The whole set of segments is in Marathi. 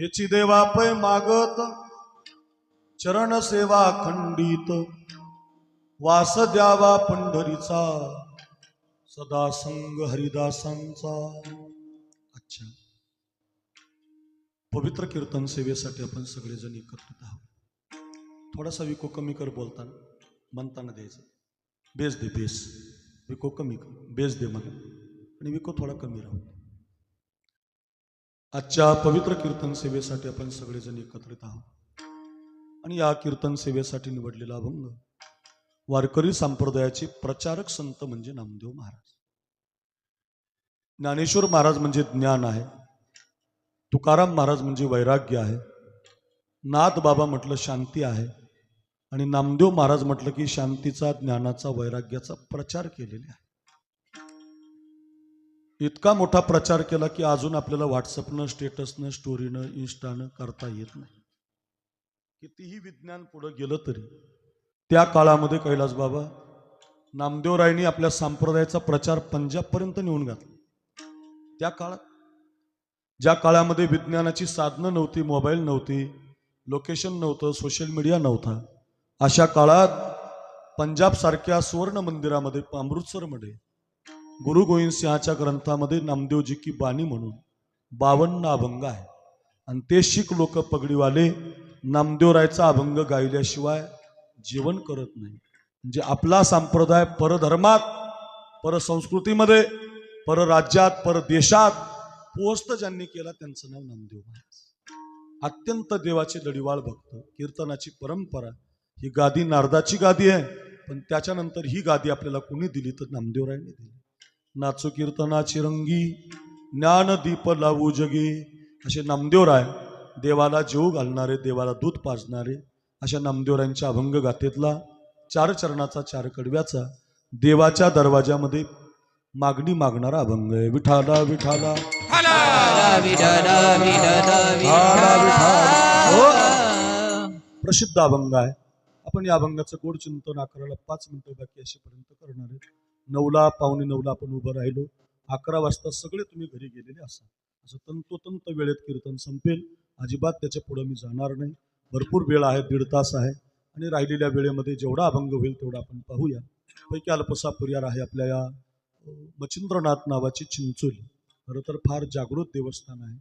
हेची देवा पै मागत. चरण सेवा खंडित. वास द्यावा पंढरीचा. सदा संग हरिदासांचा. अच्छा. पवित्र कीर्तन सेवेसाठी आपण सगळेजण एकत्रित आहोत. थोडासा विको कमी कर बोलताना म्हणताना द्यायचं. बेस दे बेस. विको कमी कर बेस दे मला आणि विको थोडा कमी राहू आजच्या पवित्र कीर्तन सेवेसाठी आपण सगळेजण एकत्रित आहोत. आणि या कीर्तन सेवेसाठी निवडलेला अभंग वारकरी संप्रदायाचे प्रचारक संत म्हणजे नामदेव महाराज. ज्ञानेश्वर महाराज म्हणजे ज्ञान आहे. तुकाराम महाराज म्हणजे वैराग्य आहे. नाथ बाबा म्हटलं शांती आहे. आणि नामदेव महाराज म्हटलं की शांतीचा ज्ञानाचा वैराग्याचा प्रचार केलेला आहे. इतका मोठा प्रचार केला की अजून आपल्याला व्हॉट्सअपनं स्टेटसनं स्टोरीनं इन्स्टानं करता येत नाही. कितीही विज्ञान पुढं गेलं तरी त्या काळामध्ये कैलास बाबा नामदेवरायनी आपल्या संप्रदायाचा प्रचार पंजाबपर्यंत नेऊन घातला. त्या काळात ज्या काळामध्ये विज्ञानाची साधनं नव्हती मोबाईल नव्हती लोकेशन नव्हतं सोशल मीडिया नव्हता अशा काळात पंजाबसारख्या सुवर्ण मंदिरामध्ये अमृतसरमध्ये गुरु गोविंद सिंहाच्या ग्रंथामध्ये नामदेवजी की बाणी म्हणून बावन्न अभंग आहे आणि ते शीख लोक पगडीवाले नामदेवरायचा अभंग गायल्याशिवाय जेवण करत नाही म्हणजे आपला संप्रदाय परधर्मात परसंस्कृतीमध्ये परराज्यात परदेशात पोहोचत ज्यांनी केला त्यांचं नाव नामदेव महाराज. अत्यंत देवाचे लढीवाळ भक्त कीर्तनाची परंपरा ही गादी नारदाची गादी आहे पण त्याच्यानंतर ही गादी आपल्याला कोणी दिली तर नामदेवरायने दिली. नाचो कीर्तनाची रंगी ज्ञान दीप लावू जगी. असे नामदेवराय देवाला जीव घालणारे देवाला दूध पाजणारे अशा नामदेवरायांच्या अभंग गाथेतला चार चरणाचा चार कडव्याचा देवाच्या दरवाजामध्ये मागणी मागणारा अभंग आहे. विठाला विठाला. प्रसिद्ध अभंग आहे. आपण या अभंगाचं गोड चिंतन अकराला पाच मिनिटं बाकी असेपर्यंत करणार आहे. नऊला पावणे नऊला आपण उभं राहिलो. अकरा वाजता सगळे तुम्ही घरी गेलेले असाल. असं तंतोतंत वेळेत कीर्तन संपेल. अजिबात त्याच्या पुढं मी जाणार नाही. भरपूर वेळ आहे दीड तास आहे. आणि राहिलेल्या वेळेमध्ये जेवढा अभंग होईल तेवढा आपण पाहूया. पैकी अल्पसा परिवार आहे आपल्या या मच्छिंद्रनाथ नावाची चिंचोली. खरं तर फार जागृत देवस्थान आहे.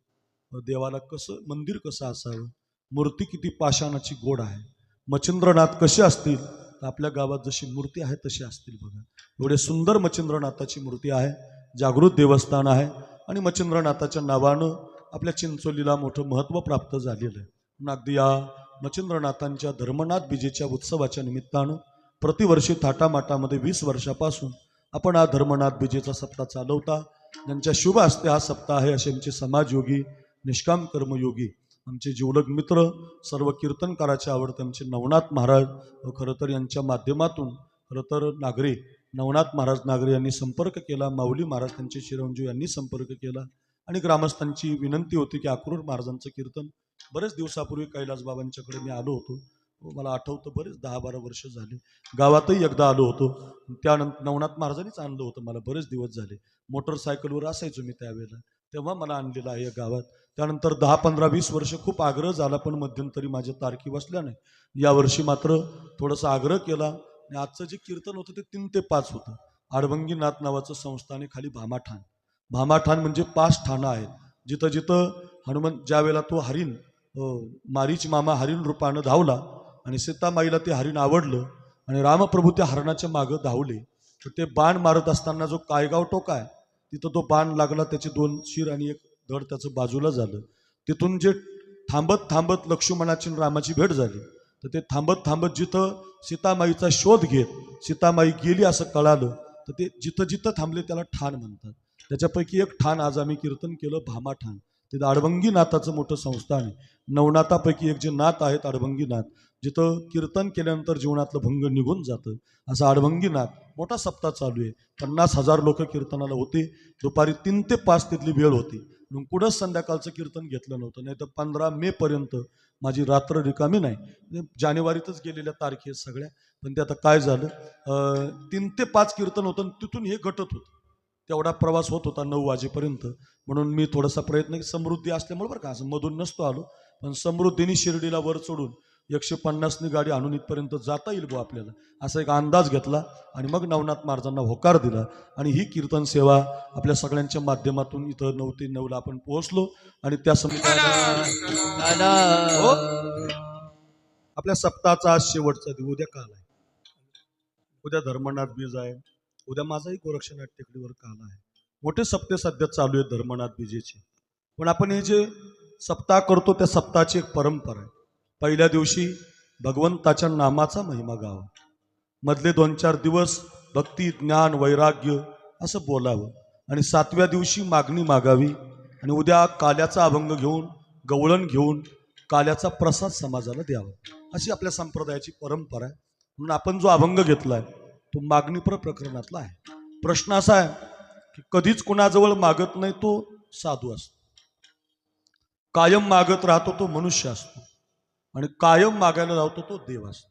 देवाला कसं मंदिर कसं असावं? मूर्ती किती पाषाणाची गोड आहे. मच्छिंद्रनाथ कसे असतील? तर आपल्या गावात जशी मूर्ती आहे तशी असतील बघा. एवढे सुंदर मच्छिंद्रनाथाची मूर्ती आहे जागृत देवस्थान आहे आणि मच्छिंद्रनाथाच्या नावानं आपल्या चिंचोलीला मोठं महत्त्व प्राप्त झालेलं आहे. म्हणून अगदी या मच्छिंद्रनाथांच्या धर्मनाथ बीजेच्या उत्सवाच्या निमित्तानं प्रतिवर्षी थाटामाटामध्ये वीस वर्षापासून आपण हा धर्मनाथ बीजेचा सप्ताह चालवता. ज्यांच्या शुभ असते हा सप्ताह आहे असे आमचे समाजयोगी निष्काम कर्मयोगी आमचे जीवलग मित्र सर्व कीर्तनकाराचे आवडते आमचे नवनाथ महाराज खरं तर यांच्या माध्यमातून खरं तर नागरे नवनाथ महाराज नागरे यांनी संपर्क केला माऊली महाराज त्यांचे चिरंजीव यांनी संपर्क केला आणि ग्रामस्थांची विनंती होती की अक्रूर महाराजांचं कीर्तन. बरेच दिवसापूर्वी कैलास बाबांच्याकडे मी आलो होतो. मला आठवतं बरेच दहा बारा वर्ष झाले. गावातही एकदा आलो होतो. त्यानंतर नवनाथ महाराजांनीच आणलं होतं मला. बरेच दिवस झाले. मोटरसायकलवर असायचो मी त्यावेळेला. तेव्हा मला आणलेलं आहे या गावात. त्यानंतर दहा पंधरा वीस वर्ष खूप आग्रह झाला पण मध्यंतरी माझ्या तारखी बसल्या नाही यावर्षी मात्र थोडासा आग्रह केला आणि आजचं जे कीर्तन होतं ते तीन ते पाच होतं. आडवंगीनाथ नावाचं संस्थान आहे खाली भामाठाण. भामाठाण म्हणजे पाच ठाणं आहेत. जिथं जिथं हनुमान ज्या वेळेला तो हरिण मारीच मामा हरिण रूपानं धावला आणि सीतामाईला ते हरिण आवडलं आणि रामप्रभू त्या हरणाच्या मागं धावले तर ते बाण मारत असताना जो कायगाव टोका आहे तिथं तो बाण लागला त्याचे दोन शिर आणि एक धड त्याचं बाजूला झालं. तिथून जे थांबत थांबत लक्ष्मणाची रामाची भेट झाली. तर ते थांबत थांबत जिथं सीतामाईचा शोध घेत सीतामाई गेली असं कळालं तर ते जिथं जिथं थांबले त्याला ठाण म्हणतात. त्याच्यापैकी एक ठाण आज आम्ही कीर्तन केलं भामा ठाण तिथं आडभंगी नाथाचं मोठं संस्थान आहे. नवनाथापैकी एक जे नाथ आहेत अडभंगी नाथ जिथं कीर्तन केल्यानंतर जीवनातलं भंग निघून जातं. असं आडभंगी नाथ मोठा सप्ताह चालू आहे. पन्नास हजार लोक कीर्तनाला होते. दुपारी तीन ते पाच तिथली वेळ होती. म्हणून कुठंच संध्याकाळचं कीर्तन घेतलं नव्हतं. नाही तर पंधरा मे पर्यंत माझी रात्र रिकामी नाही. म्हणजे जानेवारीतच गेलेल्या तारखे आहेत सगळ्या. पण ते आता काय झालं? तीन ते पाच कीर्तन होतं आणि तिथून हे घटत होतं. तेवढा प्रवास होत होता नऊ वाजेपर्यंत. म्हणून मी थोडासा प्रयत्न समृद्धी असल्यामुळे बरं का असं मधून नसतो आलो. पण समृद्धीने शिर्डीला वर चढून एकशे पन्नासनी गाडी आणून इथपर्यंत जाता येईल बो आपल्याला. असा एक अंदाज घेतला आणि मग नवनाथ महाराजांना होकार दिला. आणि ही कीर्तन सेवा आपल्या सगळ्यांच्या माध्यमातून इथं नऊ ते नऊला आपण पोहोचलो. आणि त्या समिती हो? आपल्या सप्ताहाचा आज शेवटचा दिवस उद्या काल आहे? उद्या धर्मनाथ बीज आहे. उद्या माझाही गोरक्षनाथ टेकडीवर काल आहे. मोठे सप्ते सध्या चालू आहेत धर्मनाथ बीजेचे पण आपण हे जे सप्ताह करतो त्या सप्ताहाची एक परंपरा आहे. पहिल्या दिवशी भगवंताच्या नामाचा महिमा गावा. मधले दोन चार दिवस भक्ती ज्ञान वैराग्य असं बोलावं. आणि सातव्या दिवशी मागणी मागावी. आणि उद्या काल्याचा अभंग घेऊन गवळण घेऊन काल्याचा प्रसाद समाजाला द्यावा. अशी आपल्या संप्रदायाची परंपरा आहे. म्हणून आपण जो अभंग घेतला आहे तो मागणीपर प्रकरणातला आहे. प्रश्न असा आहे की कधीच कुणाजवळ मागत नाही तो साधू असतो. कायम मागत राहतो तो मनुष्य असतो. आणि कायम मागायला लावतो तो देव असतो.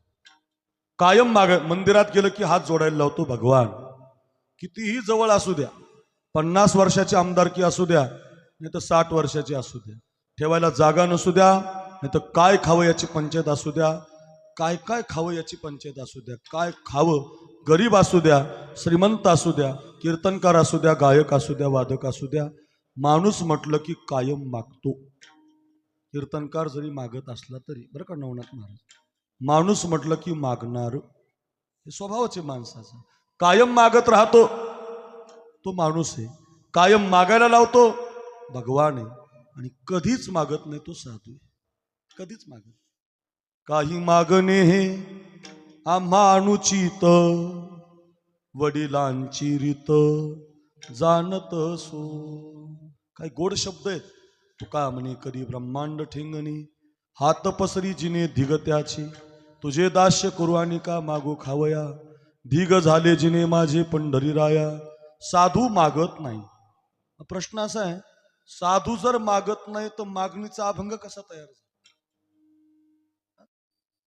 कायम माग मंदिरात गेलं की हात जोडायला लावतो भगवान. कितीही जवळ असू द्या पन्नास वर्षाची आमदारकी असू द्या नाही तर साठ वर्षाची असू द्या ठेवायला जागा नसू द्या नाही तर काय खावं याची पंचायत असू द्या काय काय खावं याची पंचायत असू द्या काय खावं गरीब असू द्या श्रीमंत असू द्या कीर्तनकार असू द्या गायक असू द्या वादक असू द्या माणूस म्हटलं की कायम मागतो. कीर्तनकार जरी मागत असला तरी बरं का नवनाथ महाराज? माणूस म्हटलं की मागणार हे स्वभावाचे माणसाचा. कायम मागत राहतो तो माणूस आहे. कायम मागायला लावतो भगवान आहे. आणि कधीच मागत नाही तो साधू आहे. कधीच मागत काही मागणे हे आम्हा अनुचित वडिलांची रीत जाणत सो काही गोड शब्द आहेत. तुका म्हणे करी ब्रह्मांड ठेंगणी हात पसरी जिने धिगत्याची तुझे दास्य करू आणि का मागू खावया? धिग झाले जिने माझे पंढरी राया. साधू मागत नाही. प्रश्न असा आहे साधू जर मागत नाही तर मागणीचा अभंग कसा तयार झाला?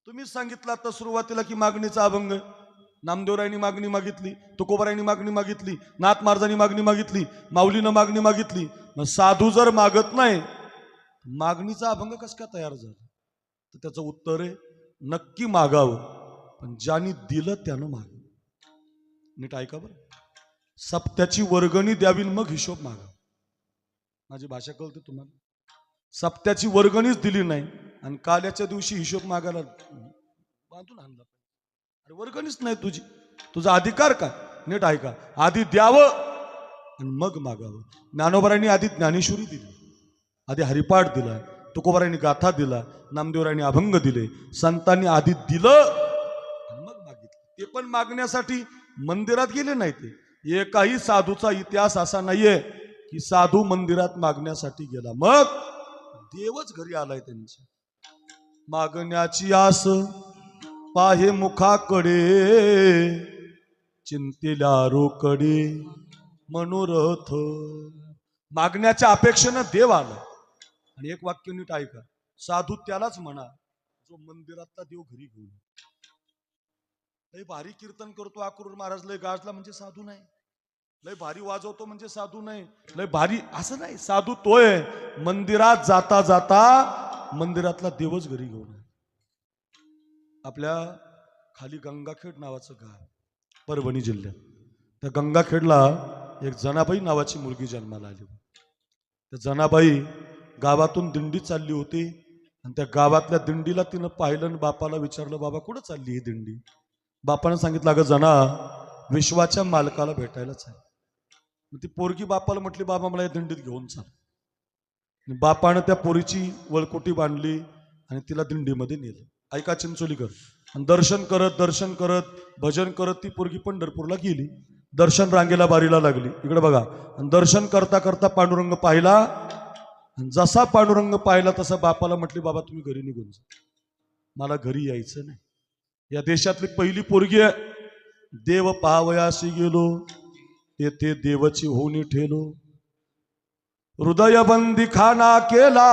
तुम्हीच सांगितलं आता सुरुवातीला की मागणीचा अभंग. नामदेवरायांनी मागणी मागितली तुकोबारायांनी मागणी मागितली नाथ महाराजांनी मागणी मागितली माऊलीनं मागणी मागितली. मग साधू जर मागत नाही मागणीचा अभंग कस का तयार झाला? तर त्याचं उत्तर आहे नक्की मागावं. पण ज्यांनी दिलं त्यानं माग नीट ऐका बरं. सप्त्याची वर्गणी द्यावी मग हिशोब मागा माझी भाषा कळते तुम्हाला? सप्त्याची वर्गणीच दिली नाही. आणि काल्याच्या दिवशी हिशोब मागायला बांधून आणला. अरे वर्गणीच नाही तुझी. तुझा अधिकार काय? नीट ऐका. आधी द्यावं आणि मग मागावं. ज्ञानोबरांनी आधी ज्ञानेश्वरी दिली. आधी हरिपाठ दिला. तुकोबरांनी गाथा दिला. नामदेवरांनी अभंग दिले. संतांनी आधी दिलं आणि मग मागितलं. ते पण मागण्यासाठी मंदिरात गेले नाही ते. एकाही साधूचा इतिहास असा नाहीये की साधू मंदिरात मागण्यासाठी गेला. मग देवच घरी आलाय त्यांच्या. मागण्याची आस पाहे मुखाकडे चिंतेल्या रोकडे मनोरथ. मागण्याच्या अपेक्षेनं देव आला. आणि एक वाक्य नीट ऐका. साधू त्यालाच म्हणा जो मंदिरातला देव घरी घेऊन लय भारी कीर्तन करतो आक्रूर महाराज लय गाजला म्हणजे साधू नाही. लय भारी वाजवतो म्हणजे साधू नाही. लय भारी असं नाही. साधू तोय. मंदिरात जाता जाता मंदिरातला देवच घरी घेऊन आहे. आपल्या खाली गंगाखेड नावाचं गाव परभणी जिल्ह्यात. त्या गंगाखेडला एक जनाबाई नावाची मुलगी जन्माला आली. त्या जनाबाई गावातून दिंडी चालली होती आणि त्या गावातल्या दिंडीला तिनं पाहिलं आणि बापाला विचारलं बाबा कुठं चालली ही दिंडी? बापानं सांगितलं अगं जना विश्वाच्या मालकाला भेटायलाच आहे. मग ती पोरगी बापाला म्हटली बाबा मला या दिंडीत घेऊन चाल. बापानं त्या पोरीची वळकोटी बांधली आणि तिला दिंडीमध्ये नेलं. ऐका चिंचोलीकर. आणि दर्शन करत दर्शन करत भजन करत ती पोरगी पंढरपूरला गेली. दर्शन रांगेला बारीला लागली. इकडे बघा. आणि दर्शन करता करता पांडुरंग पाहिला. आणि जसा पांडुरंग पाहिला तसा बापाला म्हटली बाबा तुम्ही घरी निघून जा. मला घरी यायचं नाही. या देशातली पहिली पोरगी आहे. देव पावयाशी गेलो तेथे देवाची होणी ठेलो. हृदयबंदी खाना केला.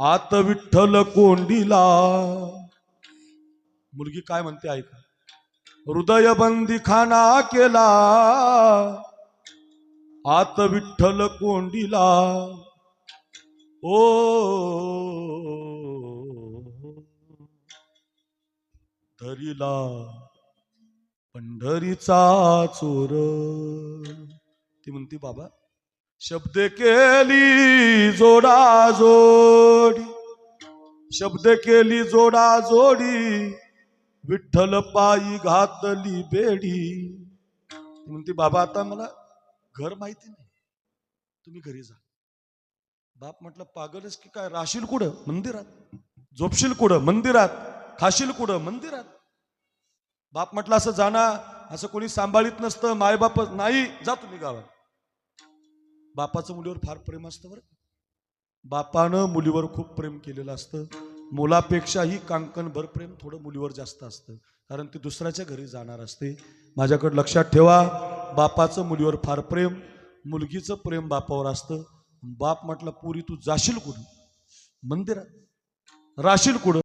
आत विठ्ठल कोंडीला. मुलगी काय म्हणते ऐका. हृदयबंदी खाना केला. आत विठ्ठल कोंडीला. ओ. धरीला पंढरीचा चोर. ती म्हणती बाबा शब्द केली जोडा जोडी शब्द केली जोडा जोडी विठ्ठल पायी घातली बेडी. ती म्हणते बाबा आता मला घर माहिती नाही. तुम्ही घरी जा. बाप म्हटलं पागलच की काय? राशील कुठं? मंदिरात. झोपशील कुठं? मंदिरात. खाशील कुठं? मंदिरात. बाप म्हटलं असं जाणार असं कोणी सांभाळीत नसतं. मायबाप नाही. जा तुम्ही गावात. बापाचं मुलीवर फार प्रेम असतं बरं. बापानं मुलीवर खूप प्रेम केलेलं असतं. मुलापेक्षाही कांकणभर प्रेम थोडं मुलीवर जास्त असतं. कारण ती दुसऱ्याच्या घरी जाणार असते. माझ्याकडे लक्षात ठेवा बापाचं मुलीवर फार प्रेम मुलगीचं प्रेम बापावर असतं. बाप म्हटलं पुरी तू जाशील कुठं? मंदिरात? राशील कुठं?